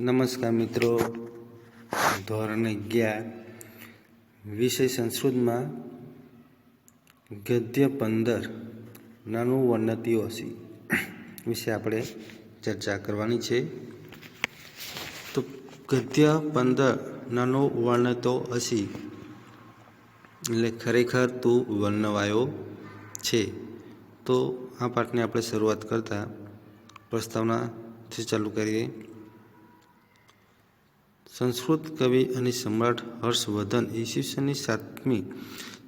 નમસ્કાર મિત્રો. ધોરણ અગિયાર, વિષય સંસ્કૃતમાં ગદ્ય પંદર, નાનું વર્ણતીઓ હસી વિશે આપણે ચર્ચા કરવાની છે. તો ગદ્ય પંદર, નાનો વર્ણતો હસી એટલે ખરેખર તું વર્ણવાયો છે. તો આ પાઠને આપણે શરૂઆત કરતા પ્રસ્તાવનાથી ચાલુ કરીએ. સંસ્કૃત કવિ અને સમ્રાટ હર્ષવર્ધન ઈસવીસનની સાતમી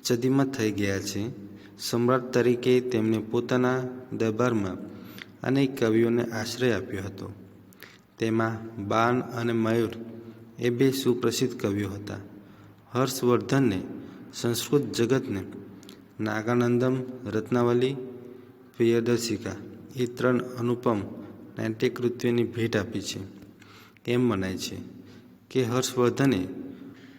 સદીમાં થઈ ગયા છે. સમ્રાટ તરીકે તેમણે પોતાના દરબારમાં અનેક કવિઓને આશ્રય આપ્યો હતો. તેમાં બાણ અને મયુર એ બે સુપ્રસિદ્ધ કવિઓ હતા. હર્ષવર્ધનને સંસ્કૃત જગતને નાગાનંદમ, રત્નાવલી, પ્રિયદર્શિકા એ ત્રણ અનુપમ નાટ્યકૃત્યોની ભેટ આપી છે. એમ મનાય છે. કે હર્ષવર્ધને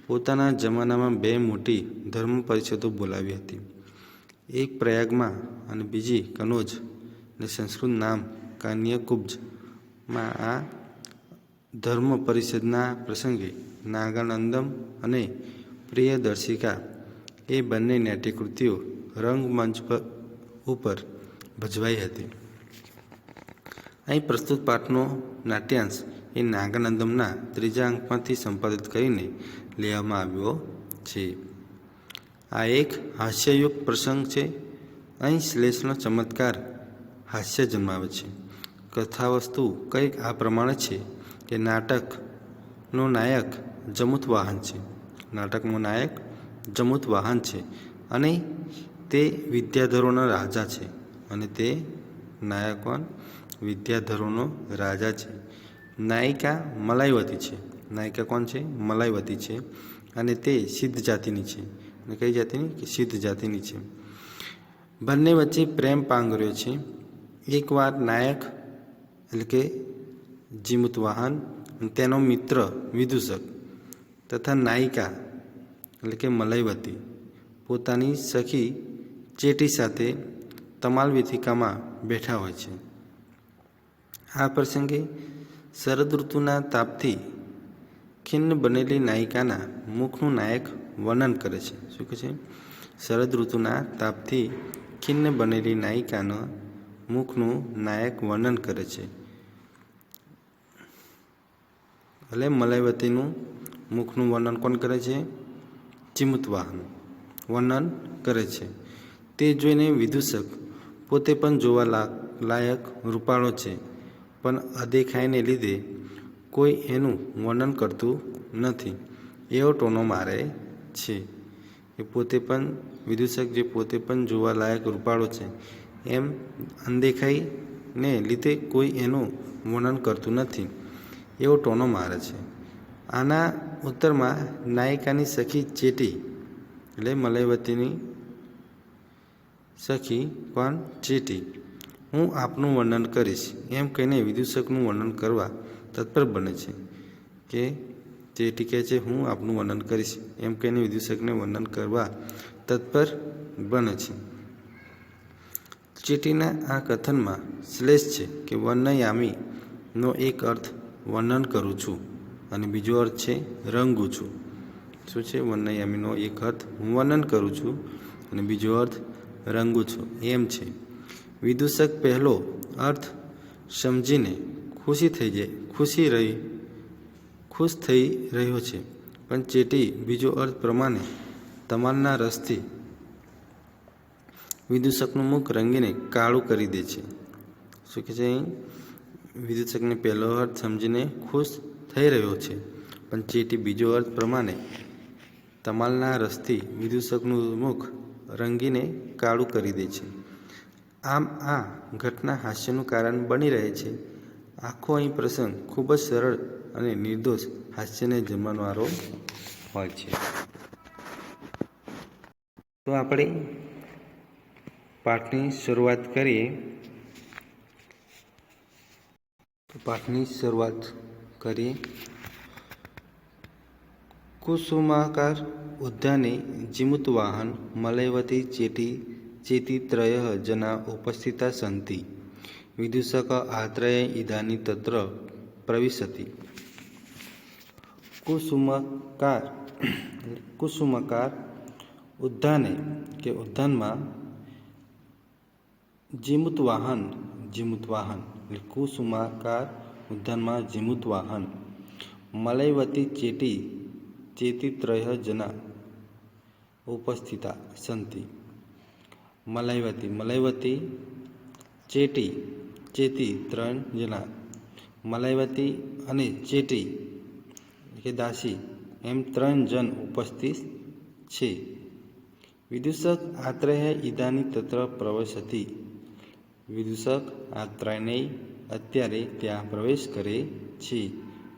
પોતાના જમાનામાં બે મોટી ધર્મ પરિષદો બોલાવી હતી. એક પ્રયાગમાં અને બીજી કનોજ ને સંસ્કૃત નામ કાન્યકુબ્જમાં આ ધર્મ પરિષદના પ્રસંગે નાગાનંદમ અને પ્રિયદર્શિકા એ બંને નાટ્યકૃતિઓ રંગમંચ પર ઉપર ભજવાઈ હતી. અહીં પ્રસ્તુત પાઠનો નાટ્યાંશ એ નાગાનંદમના ત્રીજા અંકમાંથી સંપાદિત કરીને લેવામાં આવ્યો છે. આ એક હાસ્યયુક્ત પ્રસંગ છે. અહીં શ્લેષનો ચમત્કાર હાસ્ય જન્માવે છે. કથાવસ્તુ કંઈક આ પ્રમાણે છે કે નાટકનો નાયક જમુત વાહન છે. નાટકનો નાયક જમુત વાહન છે અને તે વિદ્યાધરોના રાજા છે અને તે નાયકવાન વિદ્યાધરોનો રાજા છે. નાયિકા મલાઈવતી છે. નાયિકા કોણ છે? મલાઈવતી છે. અને તે સિદ્ધ જાતિની છે. અને કઈ જાતિની? કે સિદ્ધ જાતિની છે. બંને વચ્ચે પ્રેમ પાંગર્યો છે. એકવાર નાયક, એટલે કે જીમુત વાહન તેનો મિત્ર વિદૂષક તથા નાયિકા, એટલે કે મલાઈવતી, પોતાની સખી ચેટી સાથે તમાલ વેથિકામાં બેઠા હોય છે. આ પ્રસંગે શરદ ઋતુના તાપથી ખિન્ન બનેલી નાયિકાના મુખનું નાયક વર્ણન કરે છે. શું કહે છે? શરદ ઋતુના તાપથી ખિન્ન બનેલી નાયિકાના મુખનું નાયક વર્ણન કરે છે. એટલે મલાઈવતીનું મુખનું વર્ણન કોણ કરે છે? ચિમુતવાહન વર્ણન કરે છે. તે જોઈને વિદૂષક પોતે પણ જોવા લાયક રૂપાળો છે. પણ અદેખાઈને લીધે કોઈ એનું વર્ણન કરતું નથી. એવો ટોનો મારે છે. એ પોતે પણ વિદૂષક જે પોતે પણ જોવા લાયક રૂપાળો છે. એમ અનદેખાઈને લીધે કોઈ એનું વર્ણન કરતું નથી. એવો ટોનો મારે છે. આના ઉત્તરમાં નાયિકાની સખી ચેટી એટલે મલયવતીની સખી પણ ચેટી. હું આપનું વર્ણન કરીશ. એમ કહીને વિદૂષકનું વર્ણન કરવા તત્પર બને છે કે તે કહે છે હું આપનું વર્ણન કરીશ. એમ કહીને વિદૂષકને વર્ણન કરવા તત્પર બને છે. ચેટીના આ કથનમાં શ્લેષ છે કે વર્ણયામીનો એક અર્થ વર્ણન કરું છું અને બીજો અર્થ છે રંગું છું. શું છે વર્ણયામીનો એક અર્થ? હું વર્ણન કરું છું અને બીજો અર્થ રંગું છું. એમ છે. વિદૂષક પહેલો અર્થ સમજીને ખુશી થઈ જાય ખુશી રહી, ખુશ થઈ રહ્યો છે. પણ ચેટી બીજો અર્થ પ્રમાણે તમાલના રસથી વિદૂષકનું મુખ રંગીને કાળું કરી દે છે. શું કહે છે વિદૂષકને પહેલો અર્થ સમજીને ખુશ થઈ રહ્યો છે. પણ ચેટી બીજો અર્થ પ્રમાણે તમાલના રસથી વિદૂષકનું મુખ રંગીને કાળું કરી દે છે. આમ આ ઘટના હાસ્યનું કારણ બની રહે છે. આખો અહીં પ્રસંગ ખૂબ જ સરળ અને નિર્દોષ હાસ્યને જમવાનો હોય છે. તો આપણે પાઠની શરૂઆત કરીએ. પાઠની શરૂઆત કરીએ. કુસુમાકાર ઉદ્યાને જીમુતવાહન મલયવતી ચેટી ચેતિત્રયः जना उपस्थिता सन्ति विदूषक आत्रये इदानीं तत्र प्रविशति કુસુમકાર કુસુમકાર ઉદ્યાને કે ઉદ્યાનમાં જીમુત વાહન જીમુત વાહન એટલે કુસુમાકાર ઉદ્યાનમાં જીમુત વાહન મલયવતી ચેટી ચેતિત્રય જના ઉપસ્થિતા સંતિ મલયવતી મલાઈવતી, ચેટી, ચેતી ત્રણ જણા મલાઈવતી અને ચેટી કે દાસી, એમ ત્રણ જણ ઉપસ્થિત છે. વિદૂષક આત્રેય ઈદાની તત્ર પ્રવેશ હતી. વિદૂષક આ અત્યારે ત્યાં પ્રવેશ કરે છે.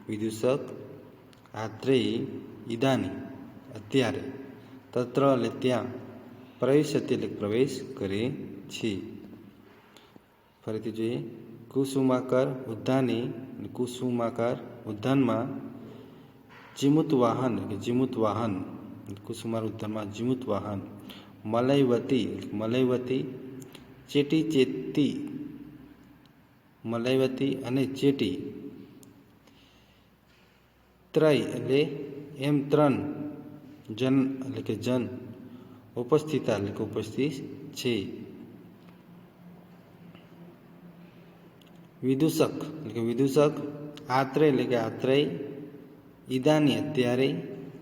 વિદૂષક આત્રેય ઈદાની અત્યારે તત્ર એટલે ત્યાં પ્રવેશતી એટલે પ્રવેશ કરે છે. ફરીથી જોઈએ. કુસુમાકર ઉદ્યાને, અને કુસુમાકર ઉદ્યાનમાં જીમુત વાહન કે જીમુત વાહન કુસુમાર ઉદ્યાનમાં જીમુત વાહન. મલયવતી મલયવતી ચેટી ચેતી મલયવતી અને ચેટી. ત્રય, એટલે એમ ત્રણ જન, એટલે કે જન. ઉપસ્થિતા એટલે કે ઉપસ્થિત છે વિદૂષક એટલે કે વિદૂષક આત્રય એટલે કે આત્રેય ઈદાની અત્યારે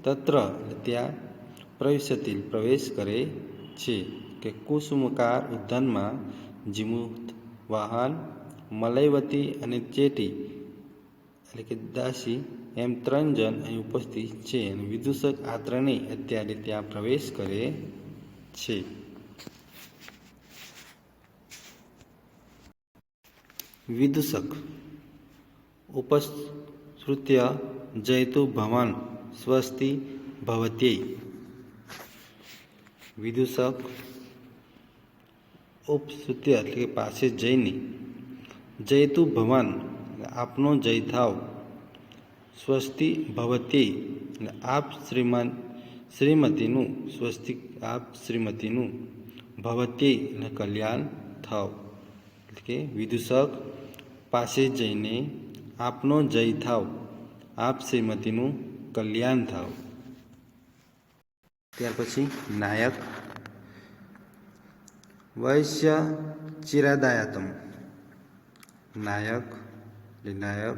તત્ર એટલે ત્યાં પ્રવેશતી પ્રવેશ કરે છે કે કુસુમકાર ઉદ્યાનમાં જીમુત વાહન મલયવતી અને ચેટી એટલે કે દાસી એમ ત્રણ જણ અહીં ઉપસ્થિત છે અને વિદૂષક આ અત્યારે ત્યાં પ્રવેશ કરે છે વિદૂષક. ઉપસૃત્ય જયતુ ભવાન સ્વસ્તિ ભવત્યય. વિદૂષક. ઉપસૃત્ય એટલે કે પાસે જઈને. જયતુ ભવાન, આપનો જય થાવ. સ્વસ્તિ ભવતી આપ શ્રીમાન શ્રીમતીનું સ્વસ્તિક, આપ શ્રીમતીનું ભવતી એટલે કલ્યાણ થાવ. એટલે કે વિદૂષક પાસે જઈને આપનો જય થાવ. આપ શ્રીમતીનું કલ્યાણ થાવ. ત્યાર પછી નાયક. વૈશ્ય ચિરાદાયતમ. નાયક, એટલે નાયક.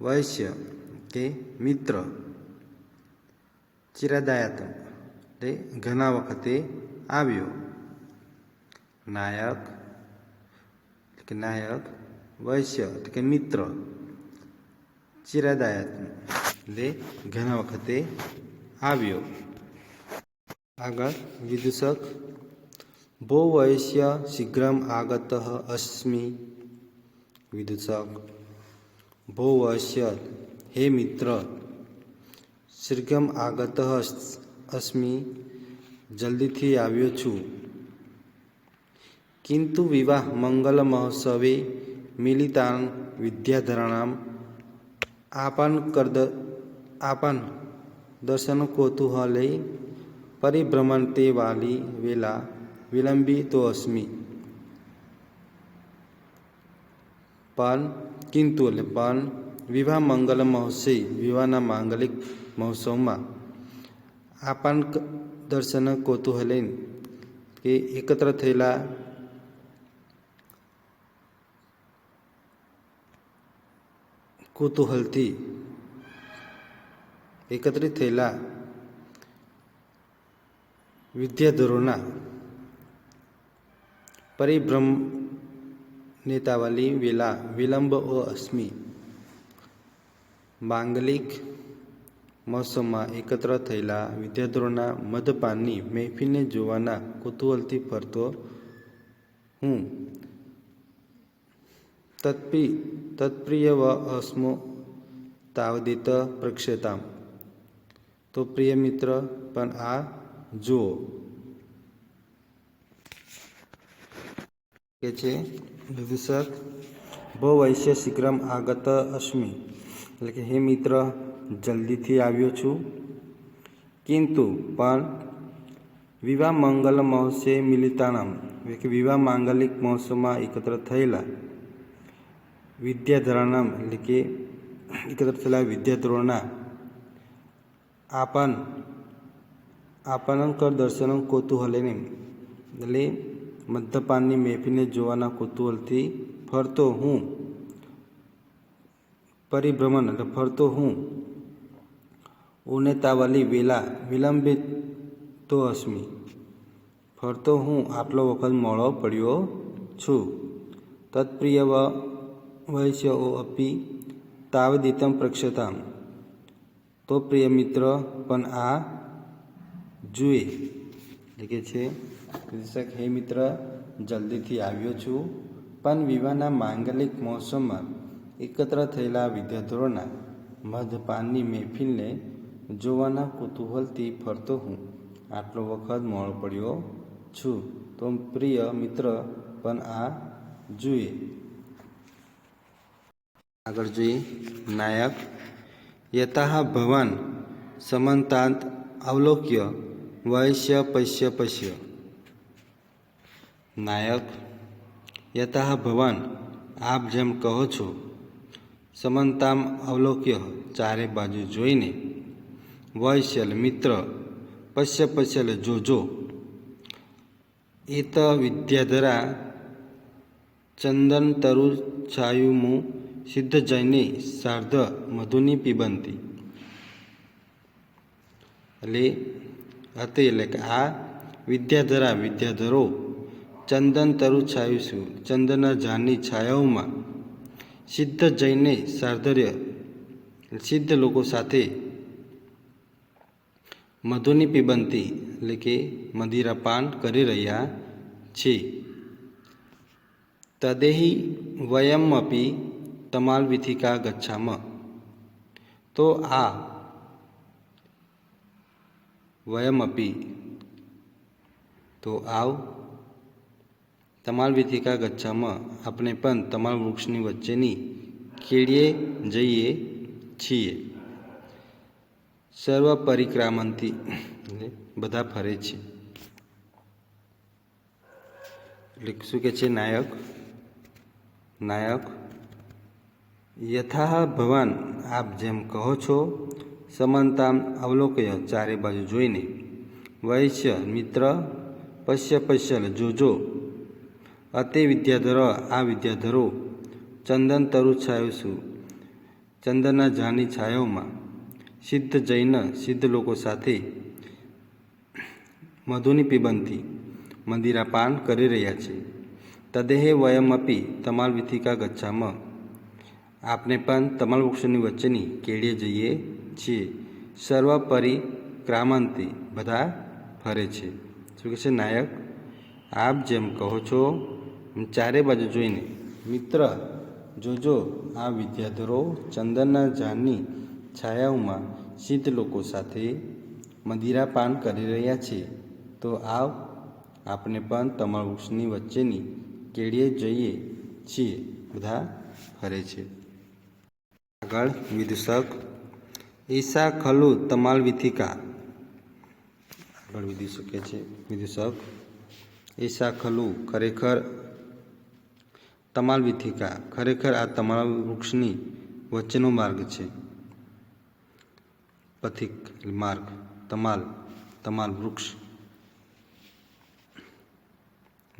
વૈશ્ય કે મિત્ર. ચિરાદાયતમ એટલે ઘણા વખતે આવ્યો નાયક એટલે કે નાયક વૈશ્ય એટલે કે મિત્ર ચિરાદાયતમ એટલે ઘણા વખતે આવ્યો આગળ વિદૂષક ભો વૈશ્ય શીઘ્રમ આગત અસ્મિ વિદૂષક ભો વૈશ્ય હે મિત્ર શીઘ્રમ આગત અસ્મી, જલ્દીથી આવ્યો છું. કિંતુ વિવાહ મંગલ મહોત્સવે મિલિતાન વિદ્યાધરાણામ આપન કરદ, આપન દર્શન કૌતૂહલે પરિભ્રમણતે વાલી વેલા વિલંબી તો અસ્મિ. પણ કિંતુ એટલે પણ વિવાહ મંગલ મહોત્સવ વિવાહના માંગલિક મહોત્સવમાં આપણ દર્શન કૌતૂહલે કે એકત્ર થયેલા કુતૂહલથી એકત્રિત થયેલા વિદ્યાધરોના પરિભ્રમ નેતાવાલી વેલા વિલંબ ઓ અસ્મિ, માંગલિક મહોત્સવમાં એકત્ર થયેલા વિદ્યાર્થીઓના મધપાનની મહેફિલને જોવાના કુતૂહલથી ફરતો હું. તત્પિ, તત્પ્રિય વ અસ્મો તાવદિત પ્રક્ષેતામ. તો પ્રિય મિત્ર, પણ આ જુઓ. કે છે વિદૂષક ભો વૈશ્ય આગત અસ્મિ એટલે કે હે મિત્ર, જલ્દીથી આવ્યો છું. કિંતુ, પણ વિવાહ મંગલ મહોત્સવે મિલિતાણમ, એટલે કે વિવાહ માંગલિક મહોત્સવમાં એકત્ર થયેલા વિદ્યાધરાણમ એટલે કે એકત્ર થયેલા વિદ્યાધોરણના આપન આપનંકર દર્શન કૌતૂહલેને એટલે મદ્યપાનની મેફીને જોવાના કૌતૂહલથી ફરતો હું પરિભ્રમણ ફરતો હું. ઉનેતાવલી વેલા, વિલંબિત તો અસ્મિ ફરતો હું આટલો વખત મોડો પડ્યો છું. તત્પ્રિય વૈશ્ય અપી, તાવદિતમ પ્રક્ષતામ. તો પ્રિય મિત્ર, પણ આ જુએ. લખે છે કૃષક હે મિત્ર, જલ્દીથી આવ્યો છું. પણ વિવાહના માંગલિક મહોત્સવમાં એકત્ર થયેલા વિદ્યાર્થીઓના મધપાનની મહેફિલને જોવાના કુતૂહલથી ફરતો હું. આટલો વખત મોડો પડ્યો છું. તો પ્રિય મિત્ર, પણ આ જુએ. આગળ જોઈએ. નાયક, યથાહ ભવાન, સમંતાંત, અવલોક્ય, વૈશ્ય, પશ્ય પશ્ય. નાયક, યથાહ ભવાન, આપ જેમ કહો છો. સમંતામ અવલોક્ય ચારે બાજુ જોઈને વૈશ્યલ મિત્ર, પશ્ય પશ્યલ જોજો. એત વિદ્યાધરા ચંદન તરુ છાયુમુ સિદ્ધ જૈને સાર્ધ મધુની પીબંતી. એટલે હતી એટલે કે આ વિદ્યાધરા વિદ્યાધરો, ચંદન તરુ છાયુશું ચંદનના ઝાડની છાયાઓમાં સિદ્ધ જૈને સાર્ધર્ય સિદ્ધ લોકો સાથે મધુની પીબંતી એટલે કે મદિરાપાન કરી રહ્યા છે. તદેહી વયમપી તમાલ વિથિકા ગચ્છામ. તો આ વયમપી તો આવ. તમાલ વિથિકા ગચ્છામાં આપણે પણ તમાલ વૃક્ષની વચ્ચેની કેળીએ જઈએ છીએ. સર્વ પરિક્રામંતી બધા ફરે છે. એટલે શું કે છે નાયક? નાયક, યથાહ ભવાન આપ જેમ કહો છો, સમાનતામ અવલોકય ચારે બાજુ જોઈને વૈશ્ય મિત્ર પશ્ય પશ્યલ જોજો અતે વિદ્યાધરો, આ વિદ્યાધરો, ચંદન તરુ છાયુસુ ચંદનના જાની છાયોમાં સિદ્ધ જૈન સિદ્ધ લોકો સાથે મધુની પીબંતી મંદિરાપાન કરી રહ્યા છે. તદેહે વયમપી તમાલ વિથિકા ગચ્છામાં. આપણે પણ તમાલ વૃક્ષોની વચ્ચેની કેળીએ જઈએ છીએ. સર્વ પરિક્રામાંતી બધા ફરે છે. શું કહે છે? નાયક, આપ જેમ કહો છો ચારે બાજુ જોઈને મિત્ર, જોજો, આ વિદ્યાધરો ચંદનના ઝાડની છાયાઓમાં સિદ્ધ લોકો સાથે મદિરાપાન કરી રહ્યા છે. તો આવ આપણે પણ તમારા વૃક્ષની વચ્ચેની કેળીએ જઈએ છીએ. બધા ફરે છે. આગળ વિદૂષક ઈશા ખલુ તમાલ વિથિકા. આગળ વિધી શકે છે? વિદૂષક ઈશા ખલુ ખરેખર તમાલ વિથિકા ખરેખર આ તમાલ વૃક્ષની વચ્ચેનો માર્ગ છે. પથિક, માર્ગ, તમાલ તમાલ વૃક્ષ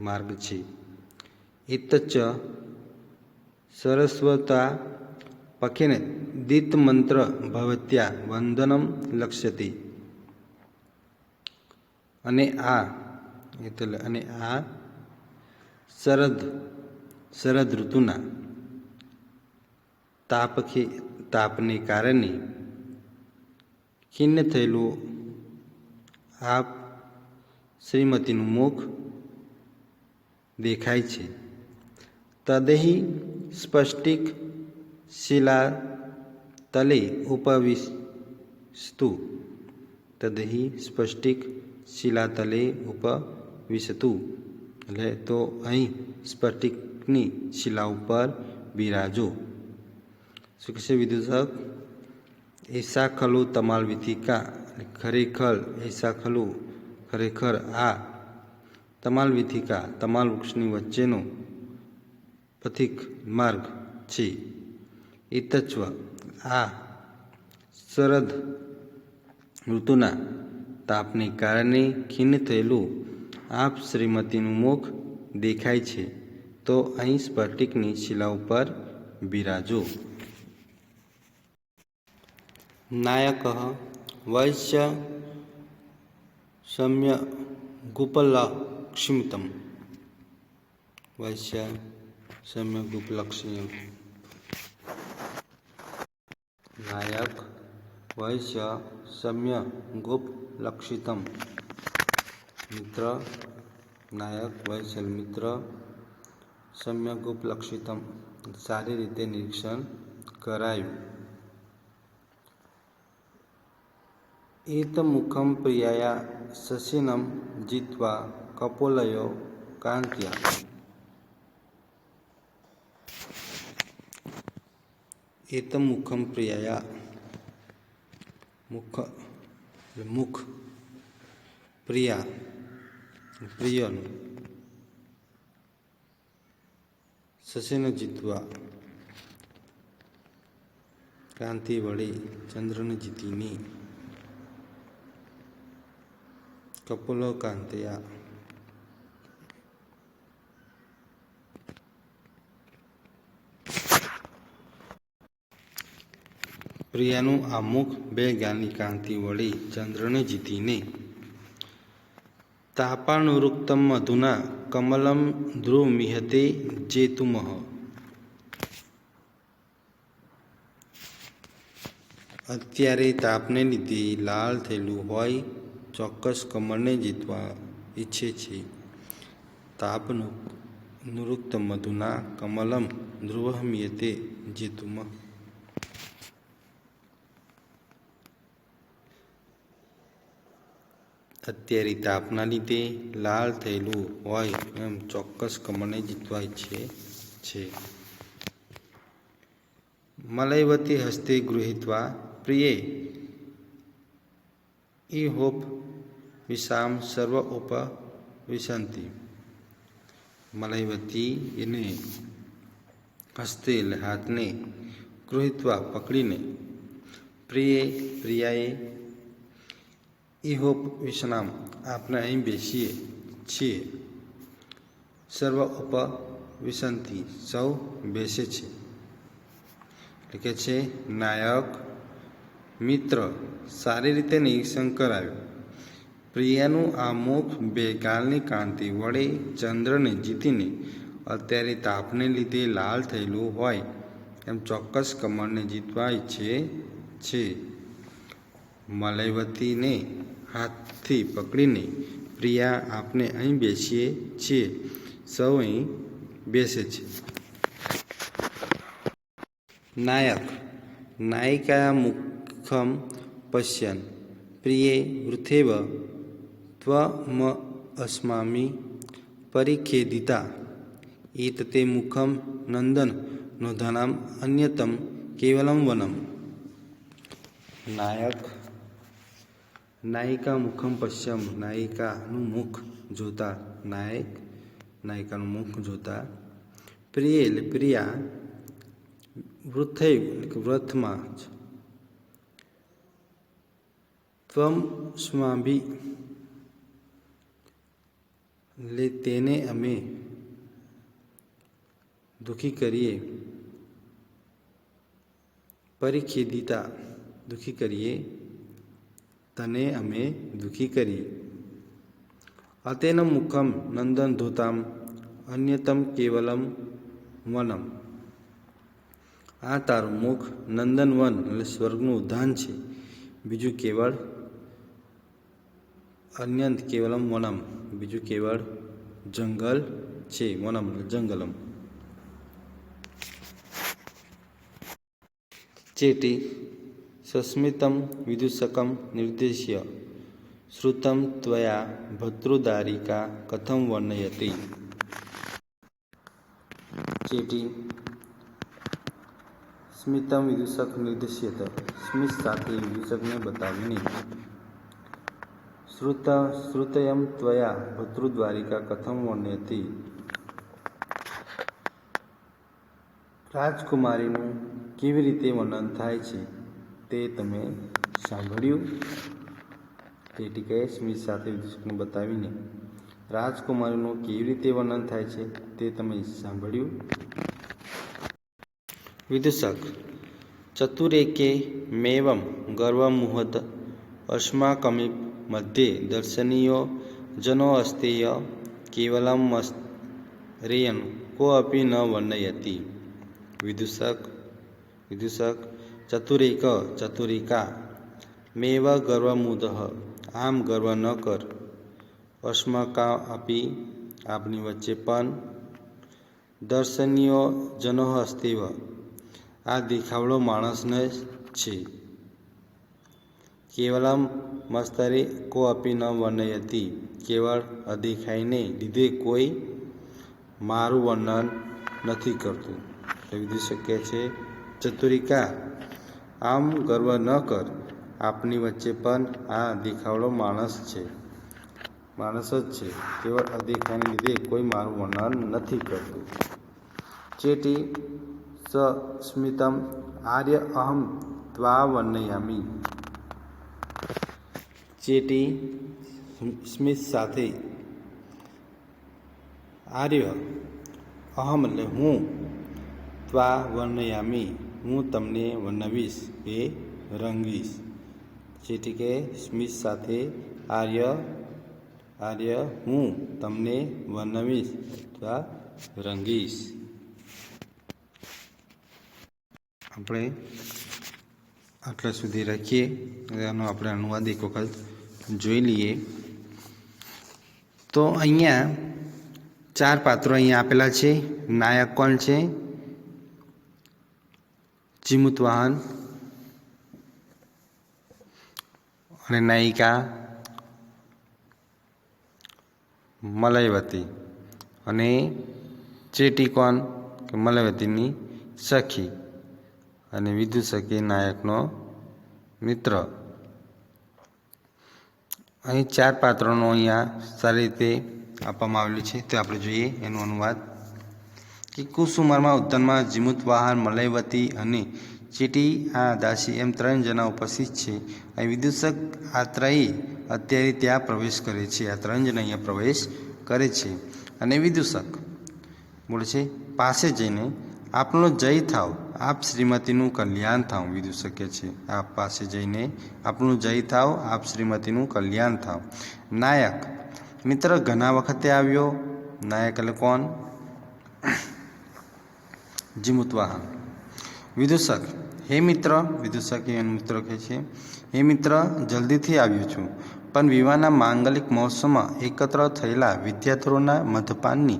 માર્ગ છે. એતચ સરસ્વતા પખીને દિત મંત્ર ભવત્યા વંદનમ લક્ષ્યતી. અને આ, એટલે અને આ શરદ શરદ ઋતુના તાપથી તાપને કારણે ખિન્ન થયેલું આપ શ્રીમતીનું મુખ દેખાય છે. તદેહી સ્પષ્ટિક શિલા તલે ઉપવિસ્તુ તદહી સ્પષ્ટિક શિલાતલે ઉપવિશતું એટલે તો અહીં સ્ફટિકની શિલા ઉપર બિરાજો. શું કહેશે વિદૂષક? એસા ખલું તમાલ વિથિકા ખરેખર એસા ખલું ખરેખર આ તમાલ વિથિકા તમાલ વૃક્ષની વચ્ચેનો પથિક માર્ગ છે. એ તત્વ આ શરદ ઋતુના તાપને કારણે ખીન થયેલું આપ શ્રીમતીનું મુખ દેખાય છે. તો અહીં સ્ફટિકની શિલા ઉપર બિરાજો નાયક વૈશ્ય સમ્ય ગુપલક્ષ્મિતમ વૈશ્ય સમ્ય ગુપલક્ષ્મી નાયક વૈશ્ય સમ્ય ગુપ લક્ષિતમ મિત્ર નાયક વૈશ્ય મિત્ર સમ્ય ગુપ લક્ષિતમ સારી રીતે નિરીક્ષણ કરાયું. એતમુખમ પ્રિયાયા શશિનમ જીતવા કપોલયો કાંત્યા. એતમુખમ પ્રિયાયા મુખ મુખ પ્રિયા, પ્રિયનું. શશીને જીતવા ક્રાંતિ વળી ચંદ્રને જીતીની કપુલો કાંતયા. પ્રિયાનું આ મુખ બે જ્ઞાની કાંતિ વળી ચંદ્રને જીતીને. તાપાણુરુક્તમ મધુના કમલમ ધ્રુવમિહતે જેતુમહ અત્યારે તાપને લીધે લાલ થયેલું હોય, ચોક્કસ કમળને જીતવા ઈચ્છે છે. તાપનું, નિરુક્ત મધુના કમલમ ધ્રુવમિયતે જેતુમ. અત્યારે તાપના લીધે લાલ થયેલું હોય એમ ચોક્કસ કમળને જીતવા ઈચ્છે છે. મલયવતી હસ્તે ગૃહિત્વા, પ્રિયે, ઈ હોપ વિષામ સર્વ ઉપ વિશાંતિ. મલયવતી એને હસ્તે હાથને ગૃહિત્વા પકડીને, પ્રિયે, પ્રિયાએ ઇહોપ વિશ્રામ આપણે અહીં બેસીએ છીએ. સર્વ ઉપ વિસંતિ સૌ બેસે છે. એટલે કે છે, નાયક, મિત્ર, સારી રીતે નિરીક્ષણ કરાવ્યું પ્રિયાનું આ મુખ બે ગાલની કાંતિ વડે ચંદ્રને જીતીને અત્યારે તાપને લીધે લાલ થયેલું હોય એમ ચોક્કસ કમળને જીતવા ઈચ્છે છે. મલયવતીને હાથથી પકડીને પ્રિયા આપણે અહીં બેસીએ છીએ. સૌ અહીં બેસે છે. નાયક, નાયિકા મુખમ પશ્યન, પ્રિયે વૃથેવ ત્વમ અસ્મામી પરિખેદિતા એતતે મુખમ નંદન નોધાનામ અન્યતમ કેવલમ વનમ. નાયક નાયિકા મુખમ પશ્યમ, નાયિકાનું મુખ જોતા નાયક, નાયિકાનું મુખ જોતા પ્રિય એટલે પ્રિયા વૃથૈવ વ્રથમાં જ. ત્વમ સ્માભી એટલે તેને અમે દુઃખી કરીએ, પરિખેદિતા દુઃખી કરીએ તને અમે દુઃખી કરી. અતેન મુખમ નંદન ધોતામ અન્યતમ કેવલમ વનમ. આ તારું મુખ નંદનવન એટલે સ્વર્ગનું ઉદ્યાન છે. બીજું કેવળ અન્યંત કેવલમ વનમ. બીજું કેવળ જંગલ છે, વનમ જંગલમ. ચેટી સસ્મિતમ વિદુષકમ નિર્દેશ્ય શ્રુતમ ત્વયા ભદ્રુદારિકા કથમ વર્ણયતી ચેટી સ્મિતમ વિદુષક નિર્દેશ્યત સ્મિત સાથે વિદુષકને બતાવીને શ્રુત શ્રુતયમ ત્વયા ભદ્રુદ્વારિકા કથમ વર્ણયતી રાજકુમારીનું કેવી રીતે વર્ણન થાય છે? તે તમે સાંભળ્યું? તે ટીકાએ સ્મિત સાથે વિદૂષકને બતાવીને, રાજકુમારીનું કેવી રીતે વર્ણન થાય છે તે તમે સાંભળ્યું? વિદૂષક, ચતુરેકે મેવમ ગર્વમુહદ અસ્માકમિ મધ્યે દર્શનીયો જનો અસ્તેય કેવલમ રેયન કો અપી ન વર્ણયતી. વિદૂષક વિદૂષક ચતુરેક, ચતુરિકા. મેવ ગર્વમુદ, આમ ગર્વ ન કર. અશ્મકા આપી આપની વચ્ચે પણ દર્શનીયો જનો અસ્તિવ. આ દેખાવડો માણસને છે. કેવલમ મસ્તરે કો અપી ન વર્ણય હતી કેવળ અદેખાઈને લીધે કોઈ મારું વર્ણન નથી કરતું. તો શક્ય છે ચતુરિકા. આમ ગર્વ ન કર. આપની વચ્ચે પણ આ દેખાવડો માણસ છે. માણસ જ છે. કેવળ અદેખાને લીધે કોઈ મારું વર્ણન નથી કરતું. ચેટી સ સ્મિતમ આર્ય અહમ ત્વા વર્ણયામી. ચેટી સ્મિત સાથે આર્ય અહમ એટલે હું, ત્વા વર્ણયામી. હું તમને વર્ણવીશ એ રંગીશ. જેથી કે સ્મિત સાથે આર્ય આર્ય હું તમને વર્ણવીશ અથવા રંગીશ. આપણે આટલા સુધી રાખીએ. એનો આપણે અનુવાદ એક વખત જોઈ લઈએ. તો અહીંયા ચાર પાત્રો અહીંયા આપેલા છે. નાયક કોણ છે? જીમુત વાહન અને નાયિકા મલયવતી અને ચેટીકોન કે મલયવતીની સખી અને વિધુ સખી નાયકનો મિત્ર. અહીં ચાર પાત્રોનો અહીંયા સારી રીતે આપવામાં આવેલું છે. તે આપણે જોઈએ એનો અનુવાદ. કે ઉદ્યાનમાં જીમુત વાહન, મલયવતી અને ચીટી આ દાસી એમ ત્રણ જણા ઉપસ્થિત છે. અહીં વિદૂષક આ ત્રયે અત્યારે ત્યાં પ્રવેશ કરે છે. આ ત્રણ જણા અહીંયા પ્રવેશ કરે છે. અને વિદૂષક, બોલે છે, પાસે જઈને આપનો જય થાવ. આપ શ્રીમતીનું કલ્યાણ થાવ. વિદૂષક કહે છે, આપ પાસે જઈને આપનું જય થાવ. આપ શ્રીમતીનું કલ્યાણ થાવ. નાયક, મિત્ર, ઘણા વખતે આવ્યો? નાયક એટલે કોણ? જીમુત વાહન વિદૂષક. હે મિત્ર, વિદૂષક એ મિત્ર કહે છે. હે મિત્ર, જલ્દીથી આવ્યો છું. પણ વિવાહના માંગલિક મહોત્સવમાં એકત્ર થયેલા વિદ્યાર્થીઓના મધપાનની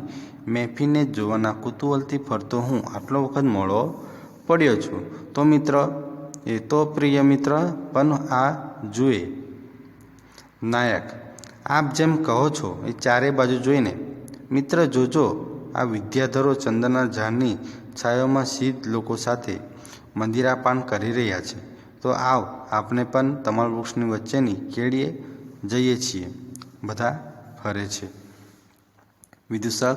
મેફીને જોવાના કુતૂહલથી ફરતો હું આટલો વખત મોડો પડ્યો છું. તો મિત્ર, એ તો પ્રિય મિત્ર, પણ આ જુએ. નાયક. આપ જેમ કહો છો, એ ચારે બાજુ જોઈને. મિત્ર, જોજો, આ વિદ્યાધરો ચંદનના ઝાડની છાયામાં સિદ્ધ લોકો સાથે મંદિરાપાન કરી રહ્યા છે. તો આવ આપણે પણ તમામ વૃક્ષની વચ્ચેની કેળીએ જઈએ છીએ. બધા ફરે છે. વિદુષક,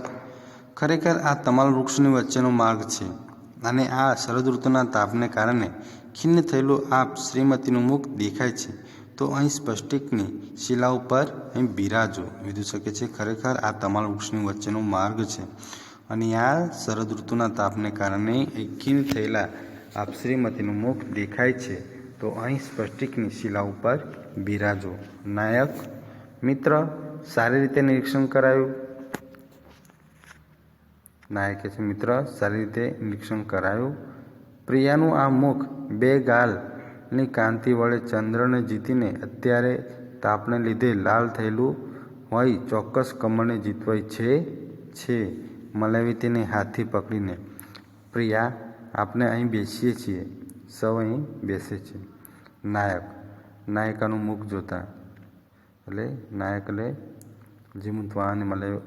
ખરેખર આ તમામ વૃક્ષની વચ્ચેનો માર્ગ છે. અને આ શરદ ઋતુના તાપને કારણે ખિન્ન થયેલું આપ શ્રીમતીનું મુખ દેખાય છે. તો અહીં સ્પષ્ટિકની શિલા ઉપર અહીં બિરાજો. વિદૂષકે છે, ખરેખર આ તમામ વૃક્ષની વચ્ચેનો માર્ગ છે. અને આ શરદ ઋતુના તાપને કારણે એકીન થયેલા આપ શ્રીમતીનું મુખ દેખાય છે. તો અહીં સ્પષ્ટિકની શિલા ઉપર બિરાજો. નાયક, મિત્ર, સારી રીતે નિરીક્ષણ કરાયું? નાયકે છે, મિત્ર, સારી રીતે નિરીક્ષણ કરાયું? પ્રિયાનું આ મુખ બે ગાલની કાંતિ વડે ચંદ્રને જીતીને અત્યારે તાપને લીધે લાલ થયેલું હોય ચોક્કસ કમળને જીતવાય છે છે. મલાવીતીને હાથથી પકડીને, પ્રિયા આપણે અહીં બેસીએ છીએ. સૌ અહીં બેસે છે. નાયક, નાયકાનું મુખ જોતા. એટલે નાયક એટલે જીમુતવા અને મલય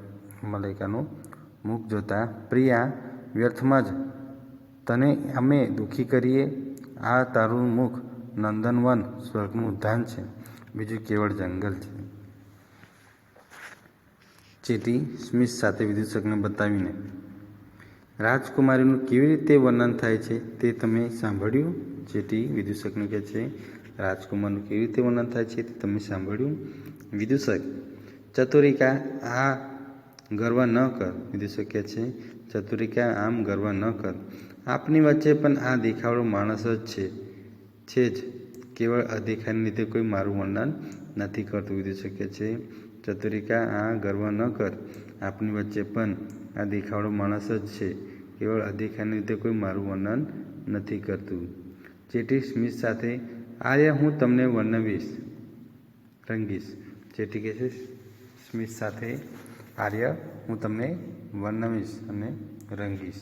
મલાઈકાનું મુખ જોતા, પ્રિયા, વ્યર્થમાં જ. તને અમે દુઃખી કરીએ. આ તારું મુખ નંદનવન સ્વર્ગનું ઉદ્યાન છે. બીજું કેવળ જંગલ છે. ચેટી સ્મિથ સાથે વિદૂષકને બતાવીને, રાજકુમારીનું કેવી રીતે વર્ણન થાય છે તે તમે સાંભળ્યું? જેથી વિદૂષકને કહે છે, રાજકુમારનું કેવી રીતે વર્ણન થાય છે તે તમે સાંભળ્યું? વિદૂષક, ચતુરિકા, આ ગર્વ ન કર. વિદૂષક કહે છે, ચતુરિકા, આમ ગર્વ ન કર. આપની વચ્ચે પણ આ દેખાવડો માણસ જ છે છે જ. કેવળ અદેખાને લીધે કોઈ મારું વર્ણન નથી કરતું. વિદૂષક કહે છે ચતુરિકા, આ ગર્વ ન કર. આપની વચ્ચે પણ આ દેખાવડો માણસ જ છે. કેવળ અદેખાને રીતે કોઈ મારું વર્ણન નથી કરતું. ચેટી સ્મિથ સાથે, આર્ય, હું તમને વર્ણવીશ. રંગીશ. ચેટી કહે છે સ્મિથ સાથે, આર્ય, હું તમને વર્ણવીશ અને રંગીશ.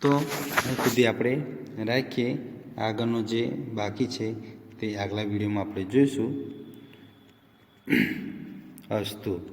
તો અહીં સુધી આપણે રાખીએ. આગળનો જે બાકી છે તે આગલા વિડીયોમાં આપણે જોઈશું. અસ્તુ